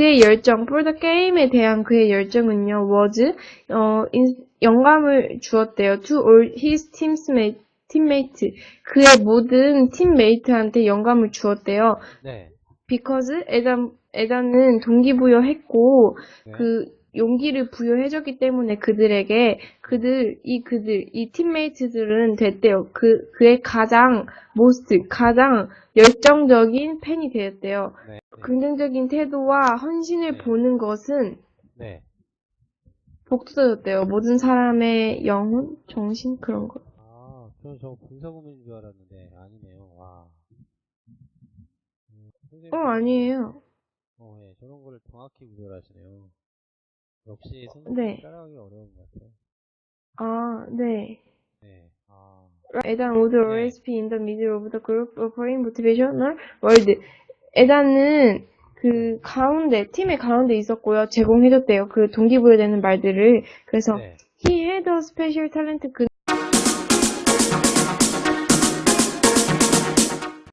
그의 열정, for the game에 대한 그의 열정은요, was, 어, 인- 영감을 주었대요. to all his teammates, teammates. 그의 모든 팀메이트한테 영감을 주었대요. 네. because 에단, 에단은 동기부여했고, 네. 그 용기를 부여해줬기 때문에 그들에게 그들 이 그들 이 팀메이트들은 됐대요. 그 그의 가장 모스트 가장 열정적인 팬이 되었대요. 네. 네. 긍정적인 태도와 헌신을 네. 보는 것은 네. 복수였대요. 모든 사람의 영혼, 정신 그런 거. 아, 저는 저 군사구민인 줄 알았는데 아니네요. 와. 음, 선생님, 어 아니에요. 어, 예, 저런 거를 정확히 구별하시네요. 역시 선생님 네. 따라하기 어려운 것 같아요. 아 네. 네. 아, 에단 would always be in the middle of the group offering motivational word. 에단은 그 가운데, 팀의 가운데 있었고요. 제공해줬대요. 그 동기부여되는 말들을. 그래서 네. he had a special talent. 그